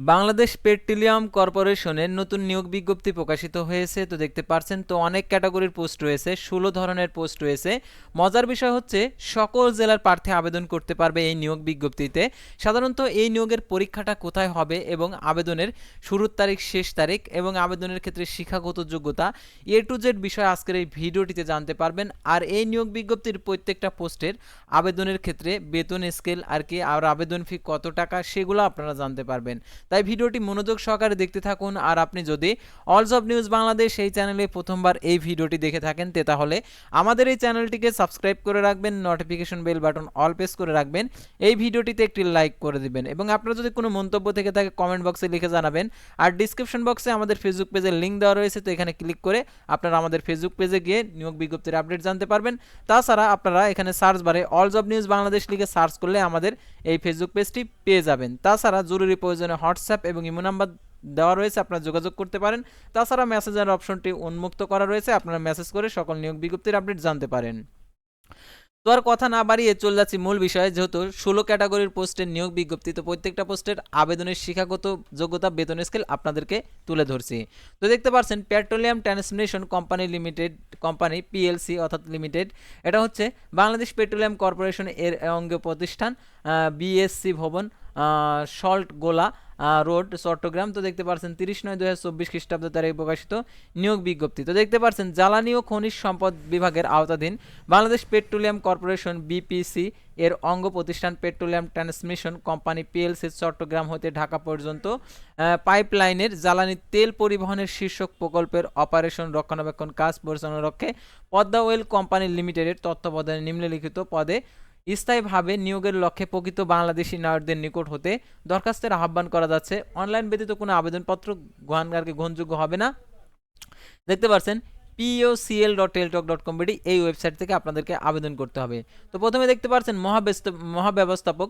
Bangladesh petroleum কর্পোরেশনের নতুন নিয়োগ বিজ্ঞপ্তি প্রকাশিত হয়েছে। তো দেখতে পাচ্ছেন তো অনেক ক্যাটাগরির পোস্ট রয়েছে, ষোলো ধরনের পোস্ট রয়েছে। মজার বিষয় হচ্ছে, সকল জেলার প্রার্থী আবেদন করতে পারবে এই নিয়োগ বিজ্ঞপ্তিতে। সাধারণত এই নিয়োগের পরীক্ষাটা কোথায় হবে এবং আবেদনের শুরুর তারিখ, শেষ তারিখ এবং আবেদনের ক্ষেত্রে শিক্ষাগত যোগ্যতা এ টু জেড বিষয় আজকের এই ভিডিওটিতে জানতে পারবেন। আর এই নিয়োগ বিজ্ঞপ্তির প্রত্যেকটা পোস্টের আবেদনের ক্ষেত্রে বেতন স্কেল আর কি, আর আবেদন ফি কত টাকা, সেগুলো আপনারা জানতে পারবেন। তাই ভিডিওটি মনোযোগ সহকারে দেখতে থাকুন। আর আপনি যদি অলস অব নিউজ বাংলাদেশ এই চ্যানেলে প্রথমবার এই ভিডিওটি দেখে থাকেন, তে তাহলে আমাদের এই চ্যানেলটিকে সাবস্ক্রাইব করে রাখবেন notification bell button all press করে রাখবেন। এই ভিডিওটিতে একটি লাইক করে দিবেন এবং আপনারা যদি কোনো মন্তব্য থেকে থাকে কমেন্ট বক্সে লিখে জানাবেন। আর ডিসক্রিপশন বক্সে আমাদের ফেসবুক পেজের লিঙ্ক দেওয়া রয়েছে, তো এখানে ক্লিক করে আপনারা আমাদের ফেসবুক পেজে গিয়ে নিয়োগ বিজ্ঞপ্তির আপডেট জানতে পারবেন। তাছাড়া আপনারা এখানে সার্চ বারে অলস অব নিউজ বাংলাদেশ লিখে সার্চ করলে আমাদের এই ফেসবুক পেজটি পেয়ে যাবেন। তাছাড়া জরুরি প্রয়োজনে হোয়াটসঅ্যাপ এবং ইমো নাম্বার দেওয়া রয়েছে, আপনারা যোগাযোগ করতে পারেন। তাছাড়া মেসেজের অপশনটি উন্মুক্ত করা রয়েছে, আপনারা মেসেজ করে সকল নিয়োগ বিজ্ঞপ্তির আপডেট জানতে পারেন। তো আর কথা না বাড়িয়ে চলে যাচ্ছি মূল বিষয়ে, যেহেতু ষোলো ক্যাটাগরির পোস্টের নিয়োগ বিজ্ঞপ্তি, তো প্রত্যেকটা পোস্টের আবেদনের শিক্ষাগত যোগ্যতা, বেতন স্কেল আপনাদেরকে তুলে ধরছি। তো দেখতে পাচ্ছেন petroleum transmission company limited company PLC অর্থাৎ লিমিটেড এটা হচ্ছে বাংলাদেশ পেট্রোলিয়াম কর্পোরেশন এর অঙ্গ প্রতিষ্ঠান বিএসসি ভবন সল্ট গোলা রোড চট্টগ্রাম। তো দেখতে পাচ্ছেন তিরিশ নয় দু হাজার চব্বিশ খ্রিস্টাব্দ তারিখে প্রকাশিত নিয়োগ বিজ্ঞপ্তি। তো দেখতে পাচ্ছেন জ্বালানি ও খনিজ সম্পদ বিভাগের আওতাধীন বাংলাদেশ পেট্রোলিয়াম কর্পোরেশন বিপিসি এর অঙ্গ প্রতিষ্ঠান petroleum transmission company PLC Chattogram হতে ঢাকা পর্যন্ত পাইপলাইনের জ্বালানি তেল পরিবহনের শীর্ষক প্রকল্পের অপারেশন, রক্ষণাবেক্ষণ, কাজ পরিচালনা রক্ষে পদ্মা ওয়েল কোম্পানি লিমিটেডের তত্ত্বাবধানে নিম্নলিখিত পদে স্থায়ীভাবে নিয়োগের লক্ষ্যে প্রকৃত বাংলাদেশি নাগরিকদের নিকট হতে দরখাস্তের আহ্বান করা যাচ্ছে। অনলাইন ব্যতীত কোনো আবেদনপত্র গ্রহণকারকে গ্রহণযোগ্য হবে না। দেখতে পাচ্ছেন POCL dot Teletalk dot com BD এই ওয়েবসাইট থেকে আপনাদেরকে আবেদন করতে হবে। তো প্রথমে দেখতে পাচ্ছেন মহাব্যবস্থাপক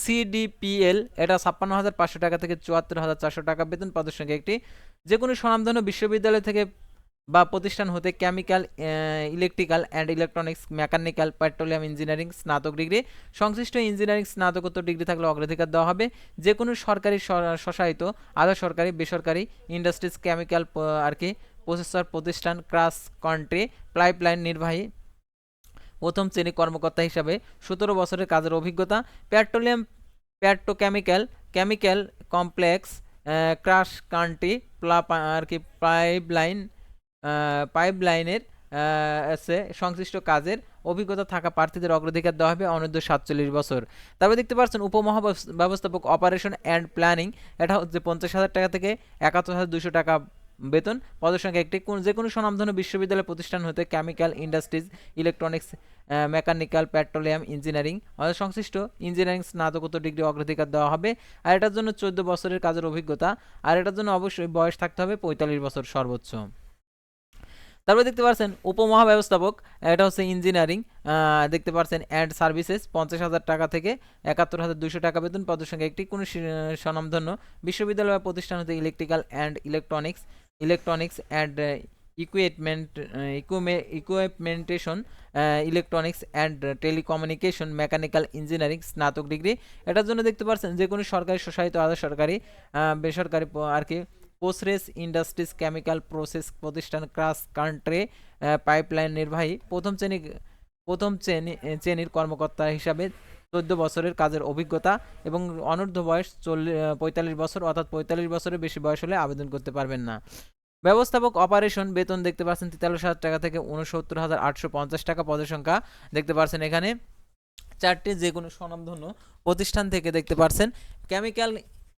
সিডিপিএল এটা ছাপ্পান্ন হাজার পাঁচশো টাকা থেকে চুয়াত্তর হাজার চারশো টাকা বেতন পদের সঙ্গে একটি। যে কোনো স্বনামধন্য বিশ্ববিদ্যালয় থেকে বা প্রতিষ্ঠান হতে chemical electrical and electronics mechanical petroleum engineering স্নাতক ডিগ্রি সংশ্লিষ্ট ইঞ্জিনিয়ারিং স্নাতকোত্তর ডিগ্রি থাকলে অগ্রাধিকার দেওয়া হবে। যে কোনো সরকারি স্বশাসিত আধা সরকারি, বেসরকারি ইন্ডাস্ট্রিজ কেমিক্যাল আর কি প্রসেসর প্রতিষ্ঠান ক্রাস কন্ট্রি পাইপলাইন নির্বাহী, প্রথম শ্রেণি কর্মকর্তা হিসাবে সতেরো বছরের কাজের অভিজ্ঞতা petroleum petrochemical chemical complex cross country প্লা আর কি পাইপলাইন পাইপলাইনের আছে সংশ্লিষ্ট কাজের অভিজ্ঞতা থাকা প্রার্থীদের অগ্রাধিকার দেওয়া হবে অনূর্ধ্ব সাতচল্লিশ বছর। তারপরে দেখতে পাচ্ছেন উপমহা ব্যবস্থাপক অপারেশন অ্যান্ড প্ল্যানিং, এটা হচ্ছে পঞ্চাশ হাজার টাকা থেকে একাত্তর হাজার দুশো টাকা বেতন। পদের সংখ্যা একটি কোন যে কোনো স্বনামধন্য বিশ্ববিদ্যালয় প্রতিষ্ঠান হতে chemical industries electronics mechanical petroleum engineering অর্থাৎ সংশ্লিষ্ট ইঞ্জিনিয়ারিং স্নাতকোত্তর ডিগ্রি অগ্রাধিকার দেওয়া হবে। আর এটার জন্য চোদ্দ বছরের কাজের অভিজ্ঞতা, আর এটার জন্য অবশ্যই বয়স থাকতে হবে পঁয়তাল্লিশ বছর সর্বোচ্চ। তারপরে দেখতে পাচ্ছেন উপমহা ব্যবস্থাপক এটা হচ্ছে ইঞ্জিনিয়ারিং দেখতে পাচ্ছেন অ্যান্ড সার্ভিসেস পঞ্চাশ হাজার টাকা থেকে একাত্তর হাজার দুশো টাকা বেতন পদের সঙ্গে একটি কোনো স্বনামধন্য বিশ্ববিদ্যালয় বা প্রতিষ্ঠান হতে electrical and electronics electronics and equipment ইকুইপমেন্টেশন electronics and telecommunication mechanical engineering স্নাতক ডিগ্রি এটার জন্য দেখতে পাচ্ছেন যে কোনো সরকারি, স্বশাসিত, আধা সরকারি বেসরকারি আর কি পোসরেস ইন্ডাস্ট্রিজ কেমিক্যাল প্রসেস প্রতিষ্ঠান ক্রাস কান্ট্রি পাইপলাইন নির্বাহী প্রথম শ্রেণি প্রথম শ্রেণি শ্রেণির কর্মকর্তা হিসাবে চোদ্দ বছরের কাজের অভিজ্ঞতা এবং অনূর্ধ্ব বয়স চল্লিশ পঁয়তাল্লিশ বছর অর্থাৎ পঁয়তাল্লিশ বছরের বেশি বয়স হলে আবেদন করতে পারবেন না। ব্যবস্থাপক অপারেশন বেতন দেখতে পাচ্ছেন তেতাল্লিশ হাজার টাকা থেকে উনসত্তর হাজার আটশো পঞ্চাশ টাকা পদের সংখ্যা দেখতে পাচ্ছেন এখানে। চারটি যে কোনো স্বনামধন্য প্রতিষ্ঠান থেকে দেখতে পাচ্ছেন। Chemical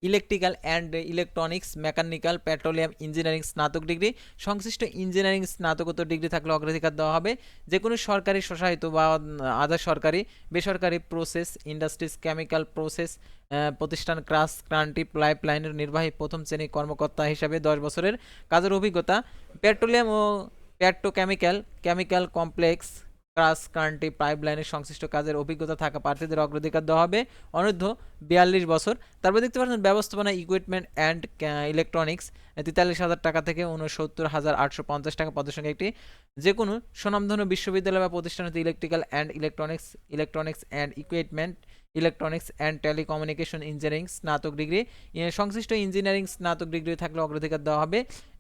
electrical and electronics, mechanical, petroleum, engineering, স্নাতক ডিগ্রি। সংশ্লিষ্ট ইঞ্জিনিয়ারিং, স্নাতকোত্তর ডিগ্রি থাকলে অগ্রাধিকার দেওয়া হবে। যে কোনো সরকারি স্বশাসিত বা আধা সরকারি, বেসরকারি প্রসেস ইন্ডাস্ট্রিজ কেমিক্যাল প্রসেস প্রতিষ্ঠান ক্রাস ক্রান্তি পাইপলাইনের নির্বাহী প্রথম শ্রেণি কর্মকর্তা হিসাবে দশ বছরের কাজের অভিজ্ঞতা। পেট্রোলিয়াম ও petrochemical chemical complex cross country pipe লাইনের সংশ্লিষ্ট কাজের অভিজ্ঞতা থাকা প্রার্থীদের অগ্রাধিকার দেওয়া হবে। অনূর্ধ্ব বিয়াল্লিশ বছর। তারপর দেখতে পাচ্ছেন, ব্যবস্থাপনা ইকুইপমেন্ট অ্যান্ড ইলেকট্রনিক্স তেতাল্লিশ হাজার টাকা থেকে উনসত্তর হাজার আটশো পঞ্চাশ টাকা পদের সঙ্গে একটি যে কোনো সুনামধন্য বিশ্ববিদ্যালয় বা প্রতিষ্ঠান হতে electrical and electronics electronics and equipment electronics and telecommunication engineering স্নাতক ডিগ্রি সংশ্লিষ্ট ইঞ্জিনিয়ারিং স্নাতক ডিগ্রি থাকলে অগ্রাধিকার দেওয়া হবে।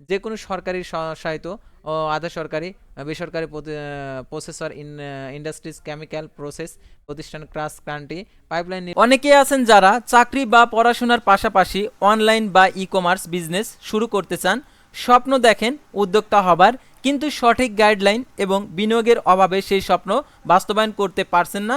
যে কোনো সরকারি সহায়িত ও আধা সরকারি বেসরকারি processor in industries chemical process প্রতিষ্ঠান ক্রাস ক্রান্তি পাইপলাইন অনেকেই আছেন যারা চাকরি বা পড়াশোনার পাশাপাশি অনলাইন বা ই কমার্স বিজনেস শুরু করতে চান। স্বপ্ন দেখেন উদ্যোক্তা হবার, কিন্তু সঠিক গাইডলাইন এবং বিনিয়োগের অভাবে সেই স্বপ্ন বাস্তবায়ন করতে পারছেন না।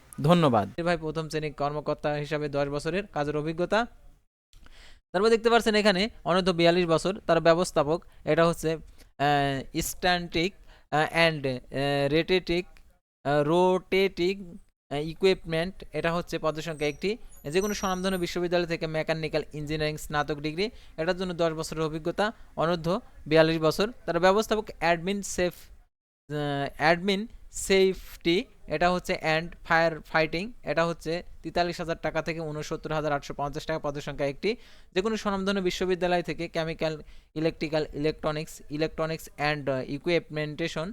ধন্যবাদ। ভাই প্রথম শ্রেণি কর্মকর্তা হিসাবে দশ বছরের কাজের অভিজ্ঞতা। তারপর দেখতে পাচ্ছেন এখানে অনূর্ধ্ব বিয়াল্লিশ বছর তার ব্যবস্থাপক। এটা হচ্ছে স্ট্যান্টিক অ্যান্ড রেটেটিক রোটেটিক ইকুইপমেন্ট এটা হচ্ছে পদসংখ্যা একটি। যে কোনো স্বনামধন্য বিশ্ববিদ্যালয় থেকে মেকানিক্যাল ইঞ্জিনিয়ারিং স্নাতক ডিগ্রি। এটার জন্য দশ বছরের অভিজ্ঞতা। অনূর্ধ্ব বিয়াল্লিশ বছর তার ব্যবস্থাপক অ্যাডমিন সেফ অ্যাডমিন সেফটি এটা হচ্ছে অ্যান্ড ফায়ার ফাইটিং এটা হচ্ছে তেতাল্লিশ হাজার টাকা থেকে উনসত্তর হাজার আটশো পঞ্চাশ টাকা পদের সংখ্যা একটি। যে কোনো স্বনামধন্য বিশ্ববিদ্যালয় থেকে chemical electrical electronics electronics and ইকুইপমেন্টেশন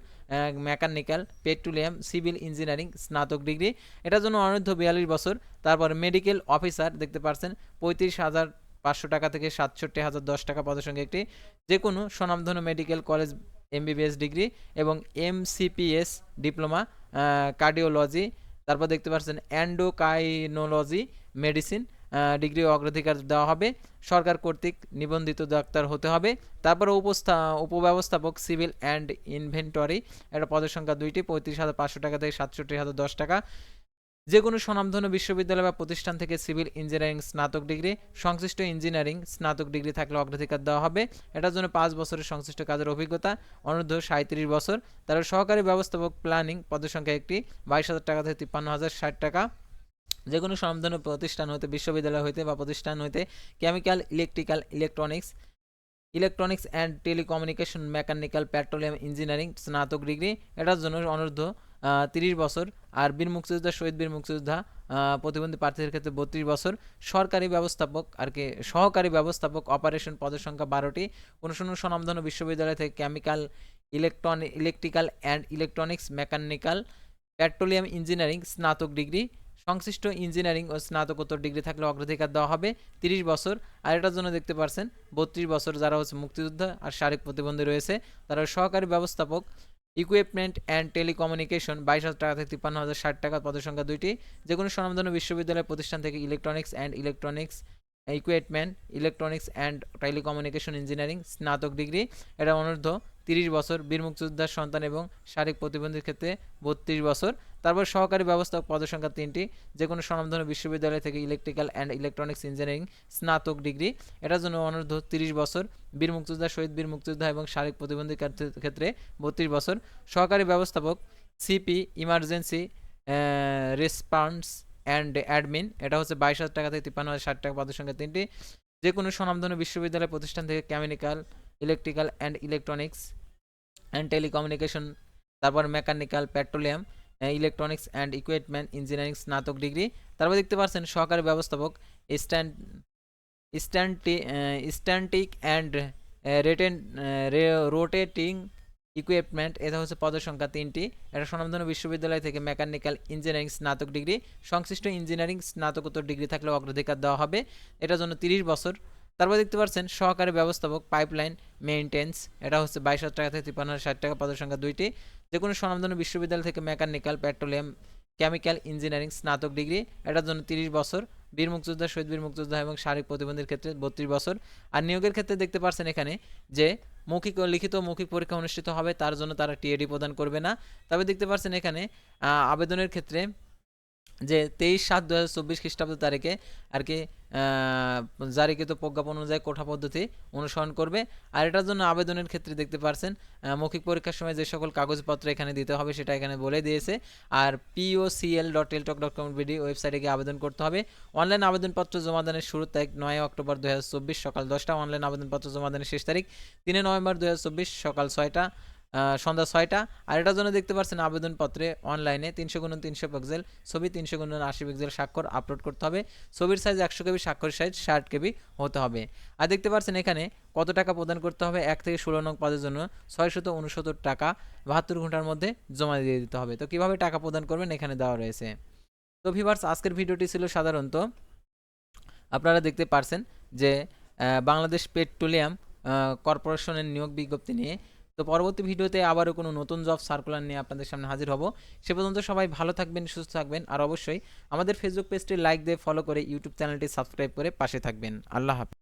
mechanical petroleum civil engineering স্নাতক ডিগ্রি এটার জন্য অনূর্ধ্ব বিয়াল্লিশ বছর। তারপর মেডিকেল অফিসার দেখতে পাচ্ছেন পঁয়ত্রিশ হাজার পাঁচশো টাকা থেকে সাতষট্টি হাজার দশ টাকা পদের সঙ্গে একটি। যে কোনো স্বনামধন্য মেডিকেল কলেজ এমবিবিএস ডিগ্রি এবং এমসিপিএস ডিপ্লোমা কার্ডিওলজি তারপর দেখতে পাচ্ছেন অ্যান্ডোকাইনোলজি মেডিসিন ডিগ্রি অগ্রাধিকার দেওয়া হবে। সরকার কর্তৃক নিবন্ধিত ডাক্তার হতে হবে। তারপর উপস্থা, উপব্যবস্থাপক সিভিল অ্যান্ড ইনভেন্টরি এটা পদের সংখ্যা দুইটি, পঁয়ত্রিশ হাজার পাঁচশো টাকা থেকে সাতষট্টি হাজার দশ টাকা। যে কোনো স্বনামধন্য বিশ্ববিদ্যালয় বা প্রতিষ্ঠান থেকে সিভিল ইঞ্জিনিয়ারিং স্নাতক ডিগ্রি, সংশ্লিষ্ট ইঞ্জিনিয়ারিং স্নাতক ডিগ্রি থাকলে অগ্রাধিকার দেওয়া হবে। এটার জন্য পাঁচ বছরের সংশ্লিষ্ট কাজের অভিজ্ঞতা, অনূর্ধ্ব সাঁত্রিশ বছর। তার সহকারী ব্যবস্থাপক প্ল্যানিং, পদের সংখ্যা একটি, বাইশ হাজার টাকা থেকে তিপ্পান্ন হাজার ষাট টাকা। যে কোনো স্বনামধন্য প্রতিষ্ঠান হতে, বিশ্ববিদ্যালয় হইতে বা প্রতিষ্ঠান হইতে chemical, electrical, electronics electronics and telecommunication, mechanical, petroleum engineering স্নাতক ডিগ্রি। এটার জন্য অনূর্ধ্ব তিরিশ বছর। আর বীর মুক্তিযোদ্ধা, শহীদ বীর মুক্তিযোদ্ধা প্রতিবন্ধী প্রার্থীদের ক্ষেত্রে বত্রিশ বছর। সরকারি ব্যবস্থাপক আর কি, সহকারী ব্যবস্থাপক অপারেশন পদের সংখ্যা বারোটি। কোনো কোনো স্বনামধন্য বিশ্ববিদ্যালয় থেকে chemical, electron, electrical and electronics, mechanical, petroleum engineering, স্নাতক ডিগ্রি। সংশ্লিষ্ট ইঞ্জিনিয়ারিং ও স্নাতকোত্তর ডিগ্রি থাকলে অগ্রাধিকার দেওয়া হবে, তিরিশ বছর। আর এটার জন্য দেখতে পারছেন, বত্রিশ বছর যারা হচ্ছে মুক্তিযোদ্ধা আর শারীরিক প্রতিবন্ধী রয়েছে, তারা সহকারী ব্যবস্থাপক ইকুইপমেন্ট অ্যান্ড টেলিকমিউনিকেশন বাইশ হাজার টাকা থেকে তিপ্পান্ন হাজার ষাট টাকা পদের সংখ্যা দুইটি। যে কোনো স্বনামধন্য বিশ্ববিদ্যালয় প্রতিষ্ঠান থেকে electronics and electronics equipment electronics and telecommunication engineering স্নাতক ডিগ্রি এটা অনূর্ধ্ব তিরিশ বছর বীর মুক্তিযোদ্ধার সন্তান এবং শারীরিক প্রতিবন্ধীর ক্ষেত্রে বত্রিশ বছর। তারপর সহকারী ব্যবস্থাপক পদের সংখ্যা তিনটি যে কোনো স্বনামধন্য বিশ্ববিদ্যালয় থেকে ইলেকট্রিক্যাল অ্যান্ড ইলেকট্রনিক্স ইঞ্জিনিয়ারিং স্নাতক ডিগ্রি এটার জন্য অনূর্ধ্ব তিরিশ বছর বীর মুক্তিযোদ্ধা শহীদ বীর মুক্তিযোদ্ধা এবং শারীরিক প্রতিবন্ধীর ক্ষেত্রে বত্রিশ বছর। সহকারী ব্যবস্থাপক CP emergency response and admin, এটা হচ্ছে বাইশ হাজার টাকা থেকে তিপ্পান্ন হাজার ষাট টাকা পদের সংখ্যা তিনটি। যে কোনো স্বনামধন্য বিশ্ববিদ্যালয় প্রতিষ্ঠান থেকে chemical, electrical and electronics and telecommunication, তারপর mechanical, petroleum electronics and equipment, engineering, স্নাতক ডিগ্রি। তারপর দেখতে পাচ্ছেন সহকারী ব্যবস্থাপক স্ট্যান্ড, স্ট্যান্টি স্ট্যান্টিক অ্যান্ড রেটেন রোটেটিং ইকুইপমেন্ট এটা হচ্ছে পদের সংখ্যা তিনটি। এটা স্বনামধন্য বিশ্ববিদ্যালয় থেকে মেকানিক্যাল ইঞ্জিনিয়ারিং স্নাতক ডিগ্রি। সংশ্লিষ্ট ইঞ্জিনিয়ারিং স্নাতকোত্তর ডিগ্রি থাকলে অগ্রাধিকার দেওয়া হবে। এটার জন্য তিরিশ বছর। তারপর দেখতে পাচ্ছেন সহকারী ব্যবস্থাপক পাইপলাইন মেইনটেন্স এটা হচ্ছে বাইশ হাজার টাকা থেকে তিপ্পান্ন ষাট টাকা পদের সংখ্যা দুইটি। যে কোনো স্বনামধন্য বিশ্ববিদ্যালয় থেকে মেকানিক্যাল পেট্রোলিয়াম কেমিক্যাল ইঞ্জিনিয়ারিং স্নাতক ডিগ্রি। এটার জন্য তিরিশ বছর। বীর মুক্তিযোদ্ধা, শহীদ বীর মুক্তিযোদ্ধা এবং শারীরিক প্রতিবন্ধীর ক্ষেত্রে বত্রিশ বছর। আর নিয়োগের ক্ষেত্রে দেখতে পাচ্ছেন এখানে যে মৌখিক লিখিত মৌখিক পরীক্ষা অনুষ্ঠিত হবে, তার জন্য তারা টিএডি প্রদান করবে না। তবে দেখতে পাচ্ছেন এখানে আবেদনের ক্ষেত্রে যে তেইশ সাত দু হাজার চব্বিশ খ্রিস্টাব্দ তারিখে আর কি জারিকৃত প্রজ্ঞাপন অনুযায়ী কোঠা পদ্ধতি অনুসরণ করবে। আর এটার জন্য আবেদনের ক্ষেত্রে দেখতে পারছেন মৌখিক পরীক্ষার সময় যে সকল কাগজপত্র এখানে দিতে হবে সেটা এখানে বলে দিয়েছে। আর POCL dot Teletalk dot com BD ওয়েবসাইটে গিয়ে আবেদন করতে হবে। অনলাইন আবেদনপত্র জমা দানের শুরুর তারিখ নয় অক্টোবর দু হাজার চব্বিশ সকাল দশটা। অনলাইন আবেদনপত্র জমা দানের শেষ তারিখ তিনে নভেম্বর দু সকাল ছয়টা। সন্ধ্যা ছয়টা। আর এটার জন্য দেখতে পাচ্ছেন আবেদনপত্রে অনলাইনে তিনশো গুণ তিনশো পিক্সেল ছবি, তিনশো গুণ আশি পিক্সেল স্বাক্ষর আপলোড করতে হবে। ছবির সাইজ একশো কেবি স্বাক্ষর সাইজ ষাট কেবি হতে হবে। আর দেখতে পাচ্ছেন এখানে কত টাকা প্রদান করতে হবে? এক থেকে ষোলো নং পদের জন্য ছয়শত উনসত্তর টাকা বাহাত্তর ঘণ্টার মধ্যে জমা দিয়ে দিতে হবে। তো কীভাবে টাকা প্রদান করবেন? এখানে দেওয়া রয়েছে। তো ভিভার্স আজকের ভিডিওটি ছিল সাধারণত আপনারা দেখতে পারছেন যে বাংলাদেশ পেট্রোলিয়াম কর্পোরেশনের নিয়োগ বিজ্ঞপ্তি নিয়ে তো পরবর্তী ভিডিওতে আবারও কোনো নতুন জব সার্কুলার নিয়ে আপনাদের সামনে হাজির হব। সে পর্যন্ত সবাই ভালো থাকবেন, সুস্থ থাকবেন, আর অবশ্যই আমাদের ফেসবুক পেজটি লাইক দিয়ে ফলো করে ইউটিউব চ্যানেলটি সাবস্ক্রাইব করে পাশে থাকবেন। আল্লাহ হাফিজ।